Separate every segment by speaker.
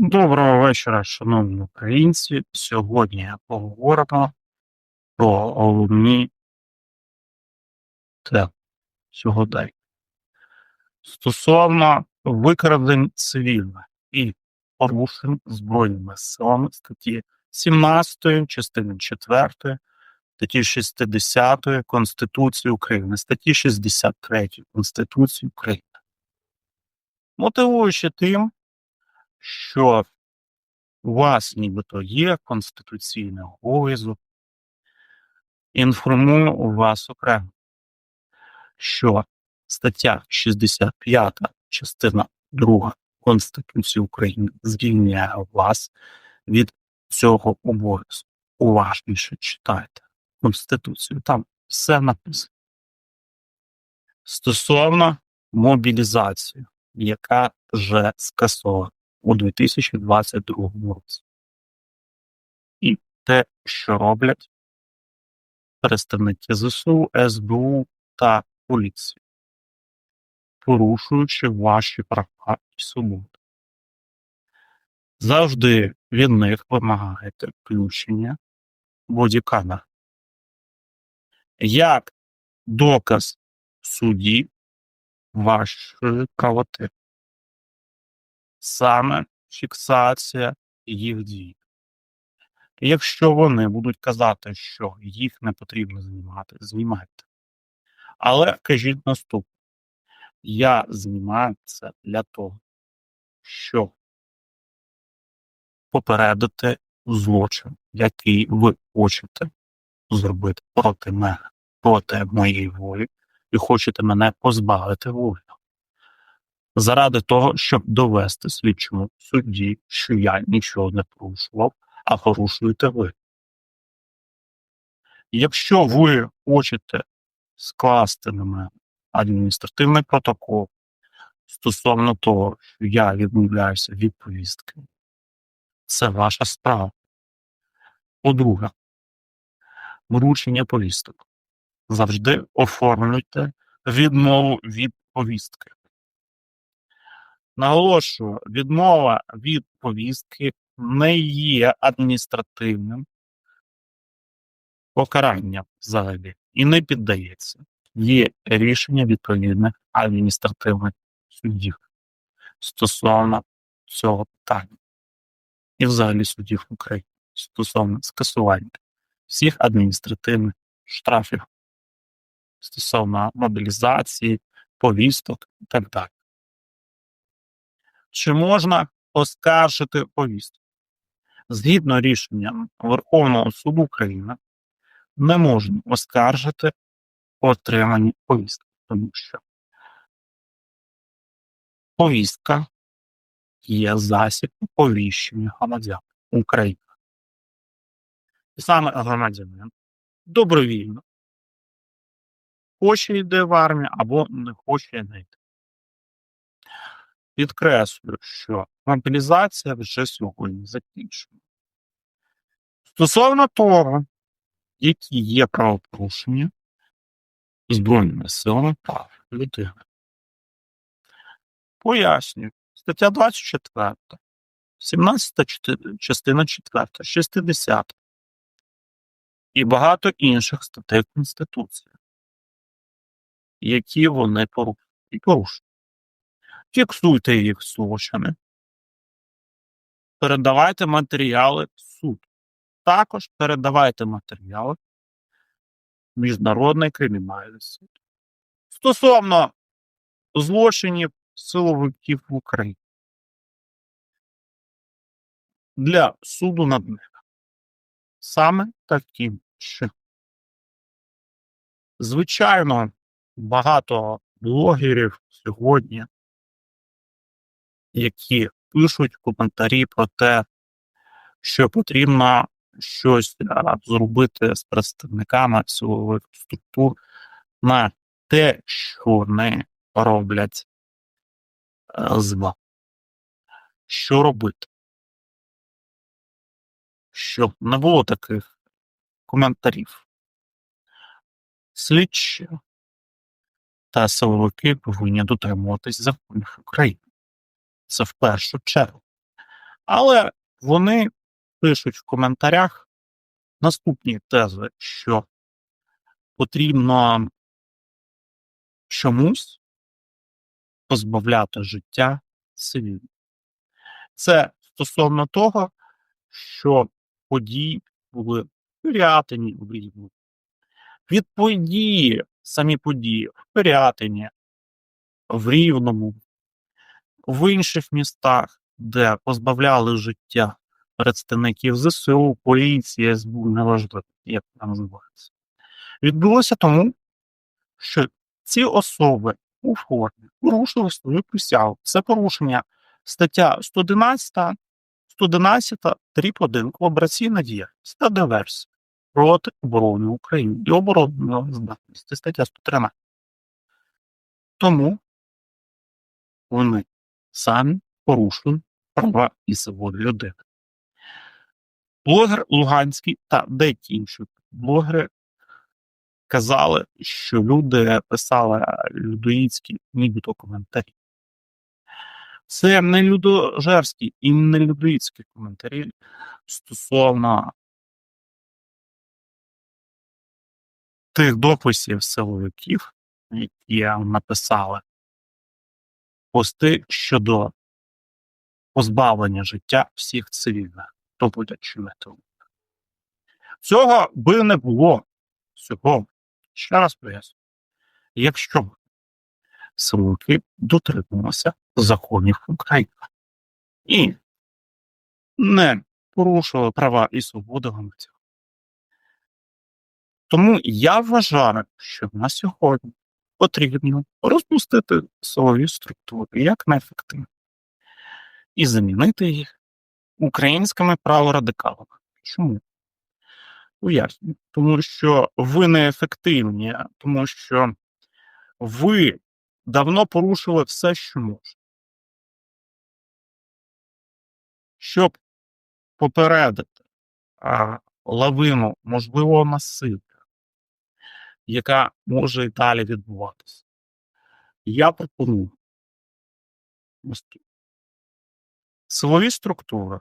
Speaker 1: Доброго вечора, шановні українці. Сьогодні поговоримо про головні теми сьогодення. Стосовно викрадень цивільних і порушень Збройними силами статті 17 частини 4 статті 60 Конституції України, статті 63 Конституції України. Мотивуючи тим, що у вас нібито є конституційний обов'язок, інформую вас окремо, що стаття 65, частина 2 Конституції України звільняє вас від цього обов'язку. Уважніше читайте Конституцію, там все написано. Стосовно мобілізації, яка вже скасована у 2022 році. І те, що роблять представники ЗСУ, СБУ та поліції, порушуючи ваші права і свободи. Завжди від них вимагаєте включення бодікамер. Як доказ в суді вашої правоти саме фіксація їх дій. Якщо вони будуть казати, що їх не потрібно знімати, знімайте. Але кажіть наступне: я знімаю це для того, щоб попередити злочин, який ви хочете зробити проти мене, проти моєї волі, і хочете мене позбавити волі заради того, щоб довести слідчому судді, що я нічого не порушував, а порушуєте ви. Якщо ви хочете скласти на мене адміністративний протокол стосовно того, що я відмовляюся від повістки, це ваша справа. По-друге, вручення повісток. Завжди оформлюйте відмову від повістки. Наголошую, відмова від повістки не є адміністративним покаранням взагалі і не піддається. Є рішення відповідних адміністративних судів стосовно цього питання. І взагалі судів України стосовно скасування всіх адміністративних штрафів стосовно мобілізації, повісток і так далі. Чи можна оскаржити повістку? Згідно рішення Верховного суду України, не можна оскаржити отримані повістки, тому що повістка є засіб оповіщення громадян України. І саме громадянин добровільно хоче йде в армію або не хоче не йти. Підкреслюю, що мобілізація вже сьогодні закінчена. Стосовно того, які є правопорушення Збройними силами прав людини. Пояснюю, стаття 24, 17 частина 4, 60 і багато інших статей Конституції, які вони порушують фіксуйте їх злочини, передавайте матеріали в суд. Також передавайте матеріали в Міжнародний кримінальний суд. Стосовно злочинів силовиків в Україні для суду над ними. Саме таким чином. Звичайно, багато блогерів сьогодні які пишуть коментарі про те, що потрібно щось зробити з представниками силових структур на те, що вони роблять е, з вами. Що робити? Щоб не було таких коментарів. Слідчі та силовики повинні дотримуватись законів України. Це в першу чергу. Але вони пишуть в коментарях наступні тези, що потрібно чомусь позбавляти життя цивільних. Це стосовно того, що події були Пирятині в Рівні. Від події, самі події в Пирятині, в Рівному, в інших містах, де позбавляли життя представників ЗСУ, поліції, СБУ, неважливо, як це називається. Відбулося тому, що ці особи у формі порушили свою присягу. Це порушення стаття 111, 111 дріб 1 колабораційна діяльність та диверсія проти оборони України і оборонної здатності. Стаття 113. Тому вони самі порушують права і свободи людини. Блогер Луганський та деякі інші блогери казали, що люди писали людоїдські нібито коментарі. Це не людожерські і не людоїдські коментарі стосовно тих дописів силовиків, які написали пости щодо позбавлення життя всіх цивільних, хто буде чинити. Цього би не було. Цього, ще раз поясню, якщо б силовики дотримувалися законів України і не порушували права і свободи громадян. Тому я вважаю, що на сьогодні потрібно розпустити силові структури як неефективно і замінити їх українськими праворадикалами. Чому? Поясню. Тому що ви неефективні, тому що ви давно порушили все, що можна. Щоб попередити а, лавину можливого насилля, яка може і далі відбуватися. Я пропоную силові структури,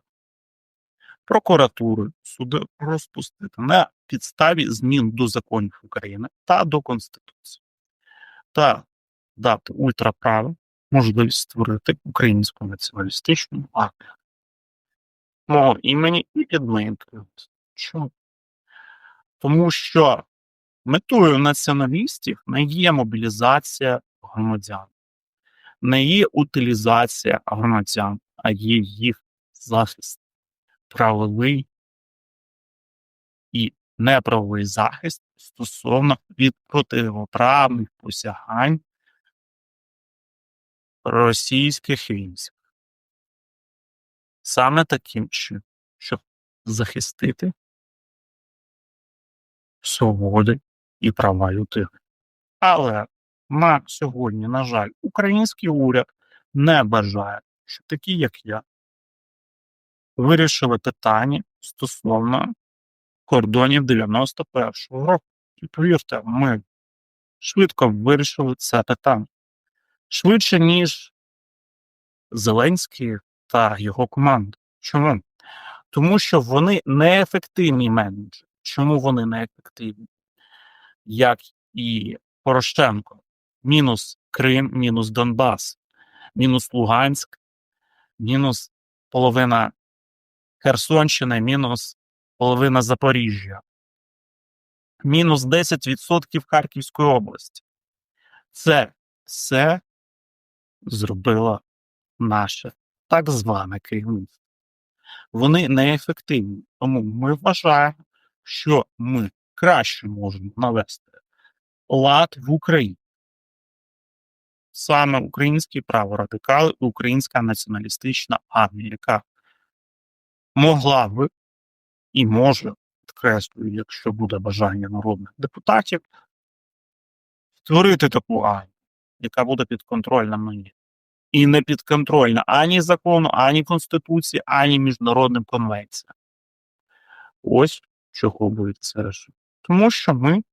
Speaker 1: прокуратури, суди розпустити на підставі змін до законів України та до Конституції, та дати ультраправу можливість створити українську націоналістичну армію. Мого імені і під. Чому? Тому що метою націоналістів не є мобілізація громадян, не є утилізація громадян, а є їх захист, правовий і неправовий захист стосовно від противоправних посягань російських військ. Саме таким чином, щоб захистити свободи і права людини. Але на сьогодні, на жаль, український уряд не бажає, що такі, як я, вирішили питання стосовно кордонів 91-го року. І повірте, ми швидко вирішили це питання. Швидше, ніж Зеленський та його команда. Чому? Тому що вони неефективні менеджери. Чому вони неефективні? Як і Порошенко. Мінус Крим, мінус Донбас, мінус Луганськ, мінус половина Херсонщини, мінус половина Запоріжжя, мінус 10% Харківської області. Це все зробило наше так зване керівництво. Вони неефективні. Тому ми вважаємо, що ми краще можемо навести лад в Україні. Саме українські праворадикали, українська націоналістична армія, яка могла би і може, підкреслюю, якщо буде бажання народних депутатів, створити таку армію, яка буде підконтрольна мені. І не підконтрольна ані закону, ані Конституції, ані міжнародним конвенціям. Ось чого буде це рішення. Тому що ми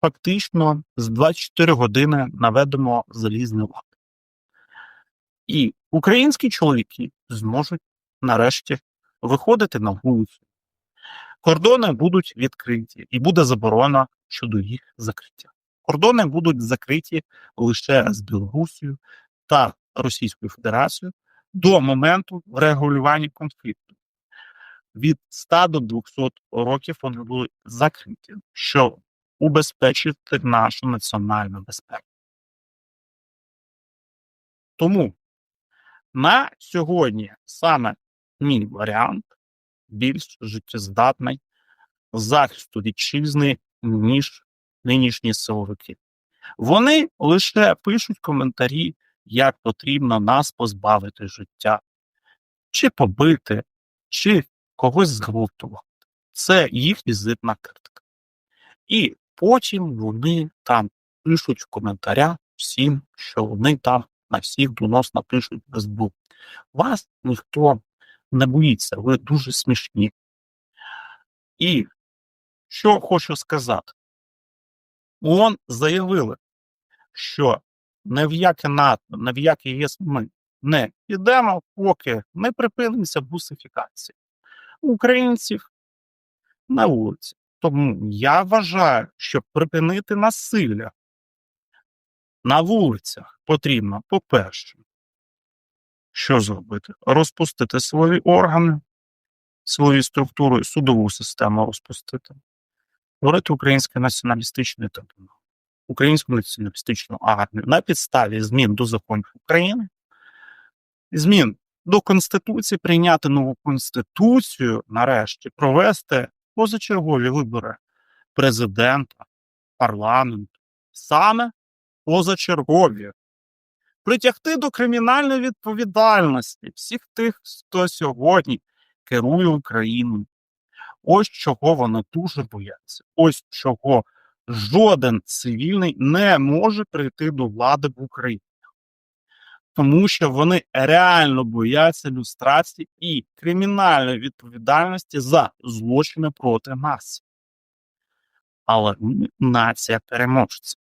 Speaker 1: фактично з 24 години наведемо залізний лад. І українські чоловіки зможуть нарешті виходити на вулицю. Кордони будуть відкриті і буде заборона щодо їх закриття. Кордони будуть закриті лише з Білорусією та Російською Федерацією до моменту врегулювання конфлікту. Від 100 до 200 років вони були закриті, щоб убезпечити нашу національну безпеку. Тому на сьогодні саме мій варіант більш життєздатний захисту вітчизни, ніж нинішні силовики. Вони лише пишуть коментарі, як потрібно нас позбавити життя, чи побити, чи когось зґвалтувати. Це їх візитна картка. І потім вони там пишуть в коментарях всім, що вони там на всіх до нас напишуть без бу. Вас ніхто не боїться, ви дуже смішні. І що хочу сказати, ООН заявили, що не в яке НАТО, не в яке ЄС ми не підемо, поки не припинимося бусифікації українців на вулиці. Тому я вважаю, щоб припинити насилля на вулицях потрібно, по-перше, що зробити? Розпустити свої органи, свої структури, судову систему розпустити, створити українське націоналістичне трибунал, українську націоналістичну армію на підставі змін до законів України, змін до Конституції, прийняти нову Конституцію, нарешті, провести позачергові вибори президента, парламенту, саме позачергові, притягти до кримінальної відповідальності всіх тих, хто сьогодні керує Україною. Ось чого вони дуже бояться. Ось чого жоден цивільний не може прийти до влади в Україні. Тому що вони реально бояться люстрації і кримінальної відповідальності за злочини проти нас. Але ми нація переможців.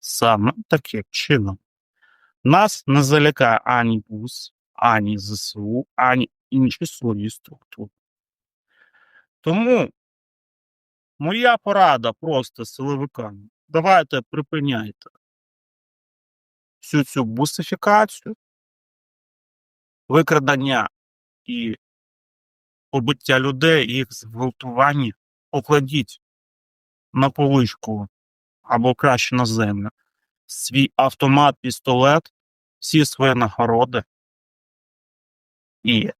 Speaker 1: Саме таким чином. Нас не залякає ані БУС, ані ЗСУ, ані інші свої структури. Тому моя порада просто силовикам. Давайте припиняйте всю цю бусифікацію, викрадання і побиття людей, їх зґвалтування, покладіть на поличку або краще на землю свій автомат, пістолет, всі свої нагороди і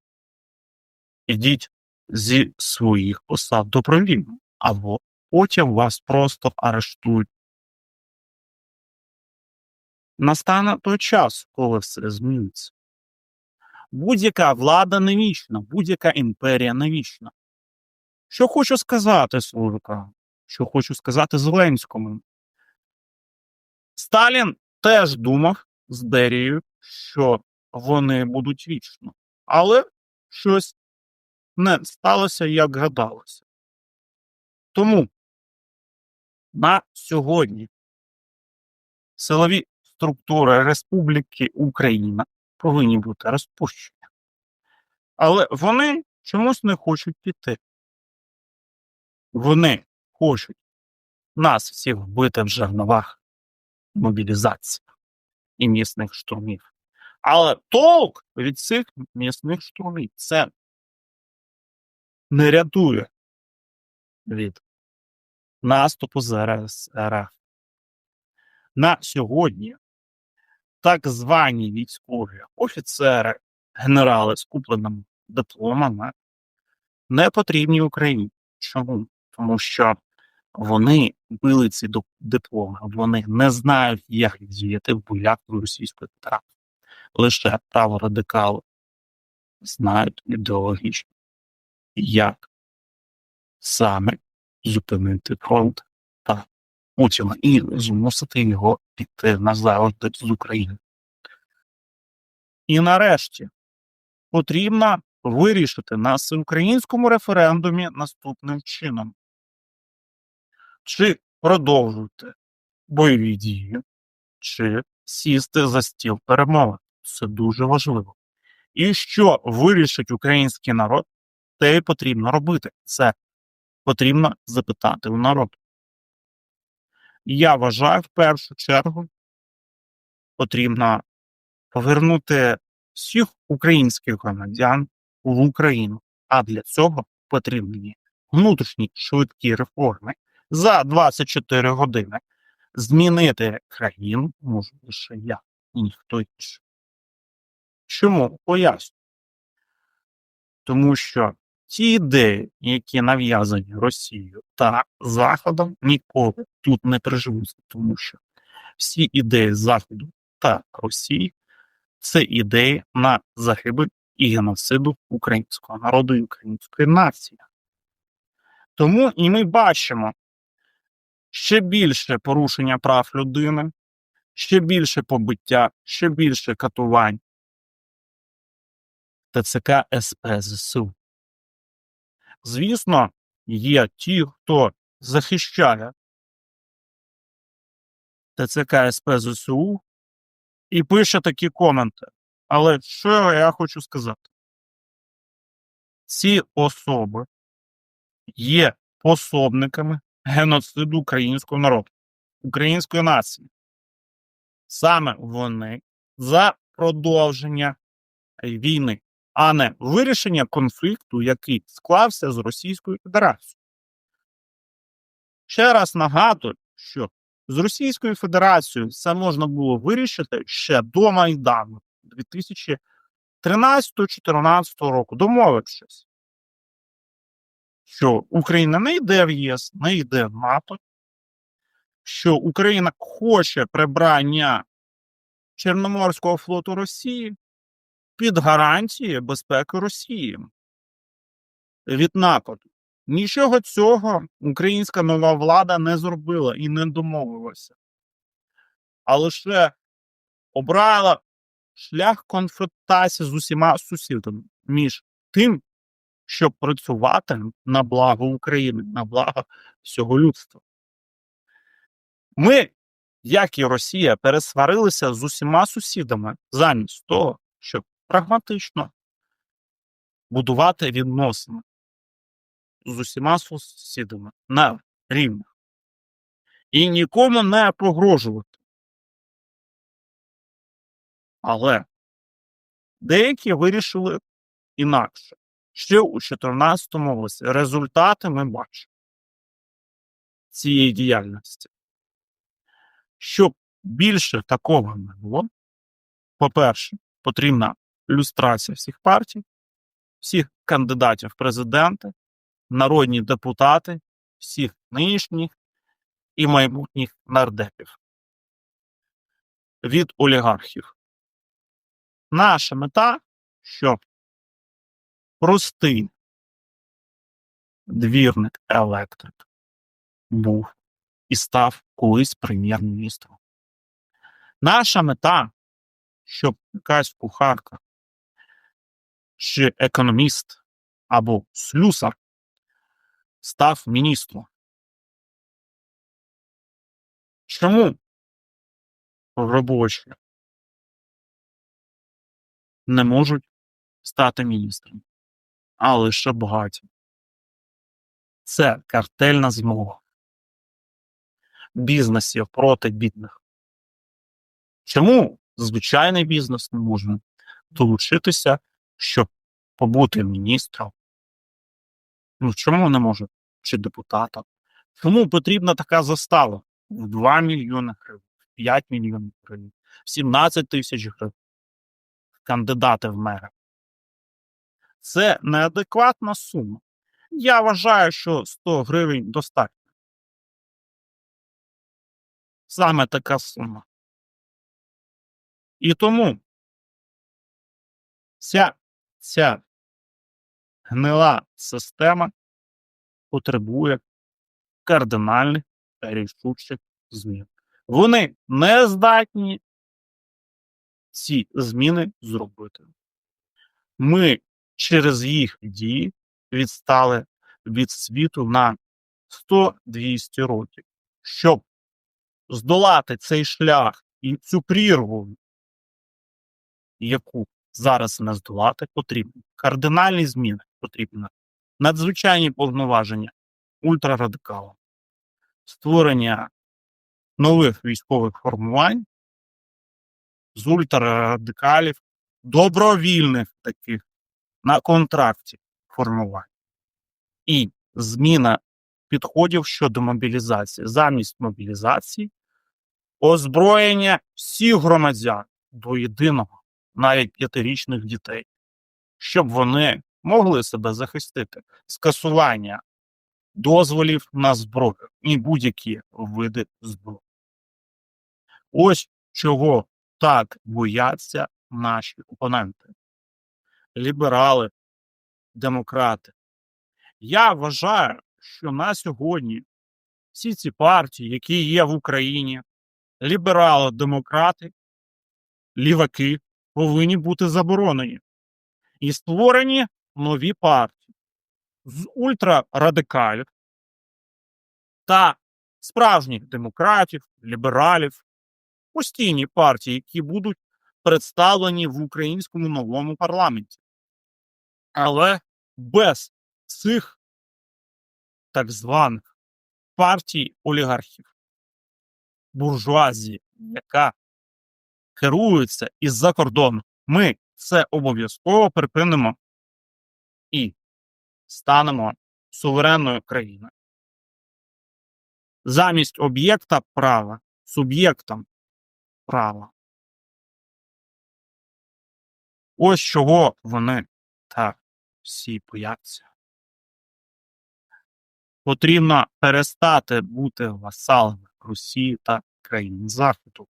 Speaker 1: ідіть зі своїх посад добровільно, або потім вас просто арештують. Настане той час, коли все зміниться. Будь-яка влада не вічна, будь-яка імперія не вічна. Що хочу сказати Служика, що хочу сказати Зеленському. Сталін теж думав з Берією, що вони будуть вічно, але щось не сталося, як гадалося. Тому на сьогодні силові структури Республіки Україна повинні бути розпущені. Але вони чомусь не хочуть піти. Вони хочуть нас всіх вбити в жерновах мобілізації і місних штурмів. Але толк від цих місних штурмів це не рятує від наступу РФ. На сьогодні так звані військові офіцери, генерали з купленими дипломами не потрібні Україні. Чому? Тому що вони били ці дипломи, вони не знають, як діяти в боях з Російською Федерацією. Лише праворадикали знають ідеологічно, як саме зупинити фронт та Путіна і змусити його піти назавжди з України. І нарешті потрібно вирішити на всеукраїнському референдумі наступним чином. Чи продовжувати бойові дії, чи сісти за стіл перемовин. Це дуже важливо. І що вирішить український народ, те й потрібно робити. Це потрібно запитати у народу. Я вважаю, в першу чергу потрібно повернути всіх українських громадян в Україну. А для цього потрібні внутрішні швидкі реформи за 24 години. Змінити країну можу лише я і ніхто інший. Чому? Поясню. Тому що ті ідеї, які нав'язані Росією та Заходом, ніколи тут не приживуться, тому що всі ідеї Заходу та Росії це ідеї на загибель і геноциду українського народу і української нації. Тому і ми бачимо ще більше порушення прав людини, ще більше побиття, ще більше катувань. ТЦК СП ЗСУ. Звісно, є ті, хто захищає ТЦК СП ЗСУ і пише такі коменти. Але що я хочу сказати? Ці особи є пособниками геноциду українського народу, української нації. Саме вони за продовження війни, а не вирішення конфлікту, який склався з Російською Федерацією. Ще раз нагадую, що з Російською Федерацією це можна було вирішити ще до Майдану 2013-2014 року, домовившись, що Україна не йде в ЄС, не йде в НАТО, що Україна хоче прибрання Чорноморського флоту Росії під гарантії безпеки Росії від нападу. Нічого цього українська нова влада не зробила і не домовилася, а лише обрала шлях конфронтації з усіма сусідами між тим, щоб працювати на благо України, на благо всього людства. Ми, як і Росія, пересварилися з усіма сусідами замість того, щоб прагматично будувати відносини з усіма сусідами на рівних і нікому не погрожувати. Але деякі вирішили інакше. Ще у 2014 році результати ми бачимо цієї діяльності. Щоб більше такого не було, по-перше, потрібна люстрація всіх партій, всіх кандидатів в президенти, народні депутати, всіх нинішніх і майбутніх нардепів від олігархів. Наша мета, щоб простий двірник електрик був і став колись прем'єр-міністром. Наша мета, щоб якась кухарка чи економіст або слюсар став міністром. Чому робочі не можуть стати міністром, а лише багаті? Це картельна змова бізнесів проти бідних. Чому звичайний бізнес не може долучитися, щоб побути міністром? Ну чому не може? Чи депутатом? Чому потрібна така застава в 2 мільйони гривень, в 5 мільйонів гривень, в 17 тисяч гривень? Кандидати в мери. Це неадекватна сума. Я вважаю, що 100 гривень достатньо. Саме така сума. І тому ця, ця гнила система потребує кардинальних та рішучих змін. Вони не здатні ці зміни зробити. Ми через їх дії відстали від світу на 100-200 років. Щоб здолати цей шлях і цю прірву, яку зараз не здолати потрібно. Кардинальні зміни потрібно. Надзвичайні повноваження ультрарадикалам, створення нових військових формувань з ультрарадикалів, добровільних таких на контракті формувань. І зміна підходів щодо мобілізації. Замість мобілізації озброєння всіх громадян до єдиного, навіть п'ятирічних дітей, щоб вони могли себе захистити, скасування дозволів на зброю і будь-які види зброї. Ось чого так бояться наші опоненти, ліберали, демократи. Я вважаю, що на сьогодні всі ці партії, які є в Україні, ліберали, демократи, ліваки, повинні бути заборонені і створені нові партії з ультрарадикалів та справжніх демократів, лібералів, постійні партії, які будуть представлені в українському новому парламенті. Але без цих так званих партій олігархів, буржуазії, яка керується із-за кордону, ми це обов'язково припинимо і станемо суверенною країною. Замість об'єкта права суб'єктом права. Ось чого вони так всі бояться. Потрібно перестати бути васалами Росії та країн Заходу.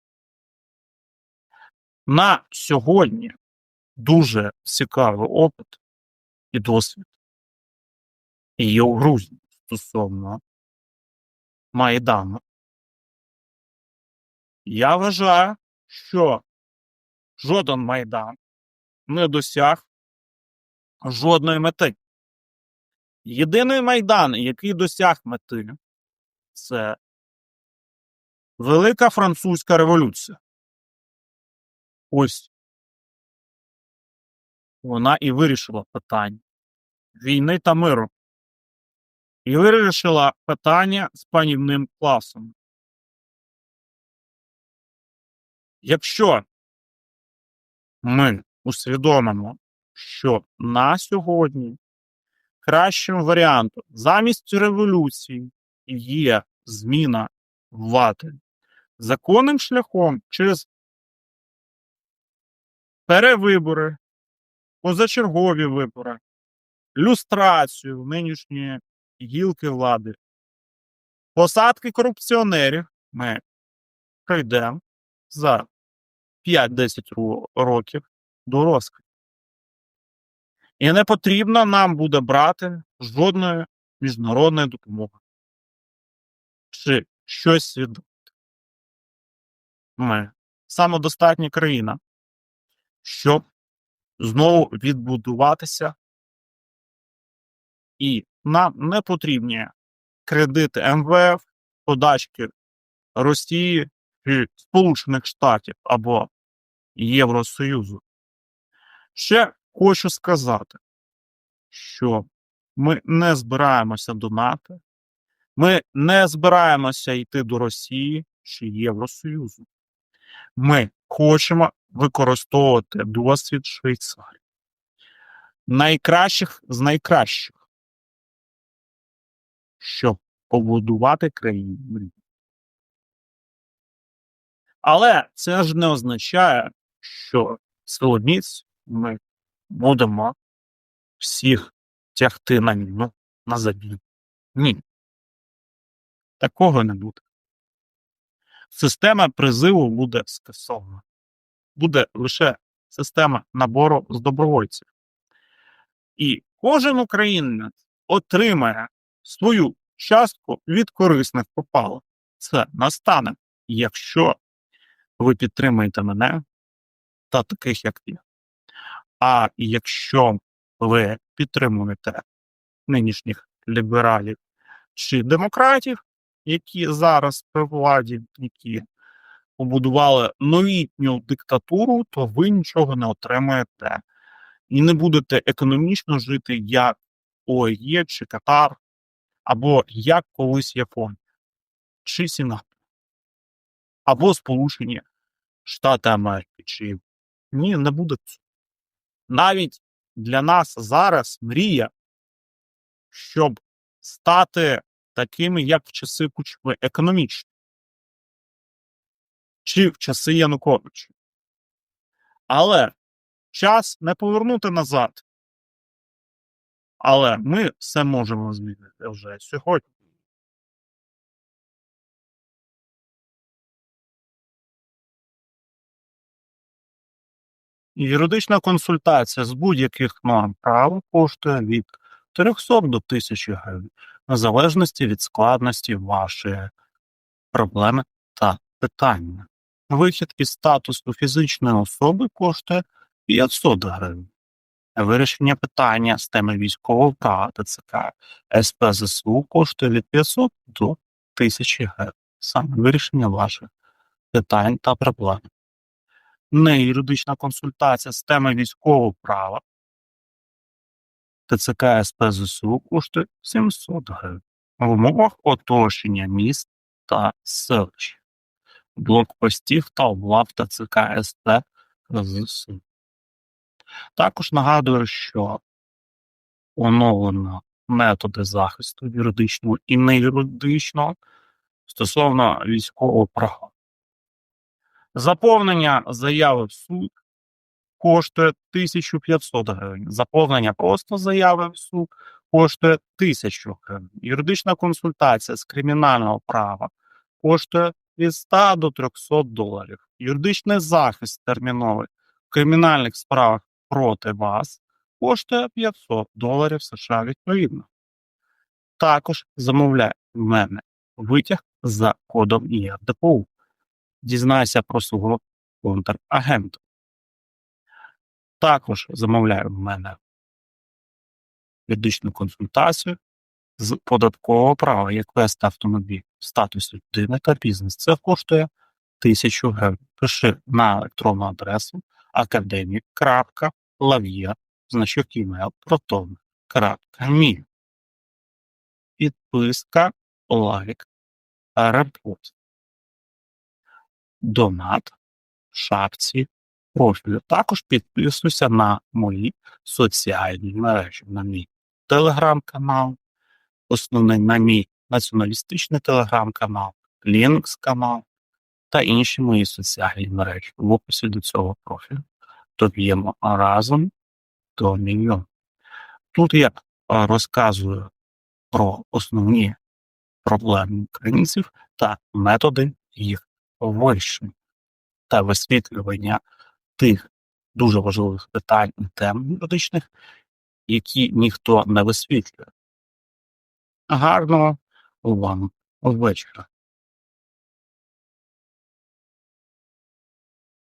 Speaker 1: На сьогодні дуже цікавий опит і досвід є у Грузії стосовно Майдану. Я вважаю, що жоден Майдан не досяг жодної мети. Єдиний Майдан, який досяг мети, це Велика Французька революція. Ось вона і вирішила питання війни та миру. І вирішила питання з панівним класом. Якщо ми усвідомимо, що на сьогодні кращим варіантом замість революції є зміна влади законним шляхом через перевибори, позачергові вибори, люстрацію нинішньої гілки влади, посадки корупціонерів ми пройдемо за 5-10 років до розквіту. І не потрібно нам буде брати жодної міжнародної допомоги. Чи щось свідомити. Ми самодостатня країна, щоб знову відбудуватися, і нам не потрібні кредити МВФ, подачки Росії чи Сполучених Штатів або Євросоюзу. Ще хочу сказати, що ми не збираємося до НАТО, ми не збираємося йти до Росії чи Євросоюзу. Ми хочемо використовувати досвід Швейцарії. Найкращих з найкращих, щоб побудувати країну. Але це ж не означає, що силоміць ми будемо всіх тягти на війну на забій. Ні. Такого не буде. Система призиву буде скасована. Буде лише система набору з добровольців. І кожен українець отримає свою частку від корисних попалок. Це настане, якщо ви підтримаєте мене та таких, як я. А якщо ви підтримуєте нинішніх лібералів чи демократів, які зараз при владі, які побудували новітню диктатуру, то ви нічого не отримаєте і не будете економічно жити як ОЕ чи Катар, або як колись Японія, чи Сінгапур, або Сполучені Штати Америки, чи ні, не буде. Навіть для нас зараз мрія, щоб стати такими, як в часи Кучми, економічно, чи в часи Януковича. Але час не повернути назад. Але ми все можемо змінити вже сьогодні. Юридична консультація з будь-яких норм права коштує від 300 до 1000 гривень, в залежності від складності вашої проблеми та питання. Вихід із статусу фізичної особи коштує 500 гривень. Вирішення питання з теми військового права ТЦК СПЗСУ коштує від 500 до 1000 гривень. Саме вирішення ваших питань та проблем. Не юридична консультація з теми військового права ТЦК СПЗСУ коштує 700 гривень. В умовах оточення міст та селищ, блокпостів та облав ТЦК СП ЗСУ. Також нагадую, що оновлено методи захисту юридичного і неюридичного стосовно військового права. Заповнення заяви в суд коштує 1500 гривень. Заповнення просто заяви в суд коштує 1000 гривень. Юридична консультація з кримінального права коштує від 100 до 300 доларів. Юридичний захист терміновий в кримінальних справах проти вас коштує 500 доларів США відповідно. Також замовляє в мене витяг за кодом ЄРДПУ. Дізнайся про свого контрагента. Також замовляю в мене юридичну консультацію з податкового права, як вести автомобіль в статусі людини та бізнес. Це коштує 1000 гривень. Пиши на електронну адресу академік.lavia, значок email proton.me. Підписка, лайк, репост. Донат, шапці, профілю. Також підписуйся на мої соціальні мережі, на мій телеграм-канал, основний на мій націоналістичний телеграм-канал, Linux канал та інші мої соціальні мережі в описі до цього профілю. Доб'ємо разом до мільйон. Тут я розказую про основні проблеми українців та методи їх вирішення та висвітлювання тих дуже важливих питань і тем юридичних, які ніхто не висвітлює. Гарного вам вечора.